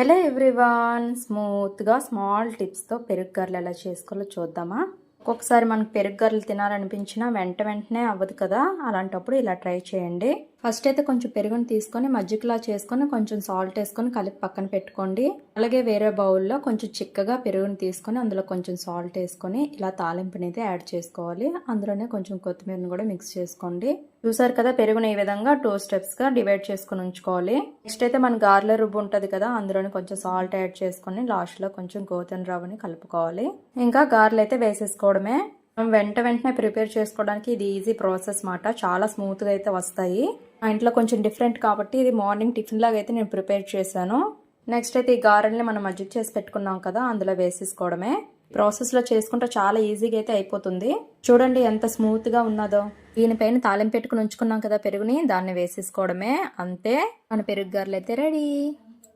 Hello everyone స్మూత్గా small టిప్స్తో పెరుగు గర్లు ఎలా చేసుకోవాలో చూద్దామా? ఒక్కొక్కసారి మనకు పెరుగు గర్లు తినాలనిపించినా వెంట వెంటనే అవ్వదు కదా? అలాంటప్పుడు ఇలా ట్రై చేయండి. ఫస్ట్ అయితే కొంచెం పెరుగుని తీసుకొని మజ్జిగలా చేసుకొని కొంచెం సాల్ట్ వేసుకొని కలిపి పక్కన పెట్టుకోండి. అలాగే వేరే బౌల్లో కొంచెం చిక్కగా పెరుగుని తీసుకొని అందులో కొంచెం సాల్ట్ వేసుకొని ఇలా తాలింపుని అయితే యాడ్ చేసుకోవాలి. అందులోనే కొంచెం కొత్తిమీరని కూడా మిక్స్ చేసుకోండి. చూసారు కదా పెరుగుని ఈ విధంగా టూ స్టెప్స్గా డివైడ్ చేసుకుని ఉంచుకోవాలి. నెక్స్ట్ అయితే మన గార్ల రుబ్బు ఉంటుంది కదా అందులోనే కొంచెం సాల్ట్ యాడ్ చేసుకొని లాస్ట్లో కొంచెం గోధుమ రవ్వని కలుపుకోవాలి. ఇంకా గార్లు అయితే వేసేసుకోవడమే. వెంట వెంటనే ప్రిపేర్ చేసుకోవడానికి ఇది ఈజీ ప్రాసెస్ మాట. చాలా స్మూత్గా అయితే వస్తాయి. మా ఇంట్లో కొంచెం డిఫరెంట్ కాబట్టి ఇది మార్నింగ్ టిఫిన్ లాగా అయితే నేను ప్రిపేర్ చేశాను. నెక్స్ట్ అయితే ఈ గారెల్ని మనం మజ్జిగ చేసి పెట్టుకున్నాం కదా అందులో వేసేసుకోవడమే. ప్రాసెస్లో చేసుకుంటే చాలా ఈజీగా అయితే అయిపోతుంది. చూడండి ఎంత స్మూత్గా ఉన్నదో. దీనిపైన తాలింపు పెట్టుకుని ఉంచుకున్నాం కదా పెరుగుని దాన్ని వేసేసుకోవడమే. అంతే. మన పెరుగు గారెలు అయితే రెడీ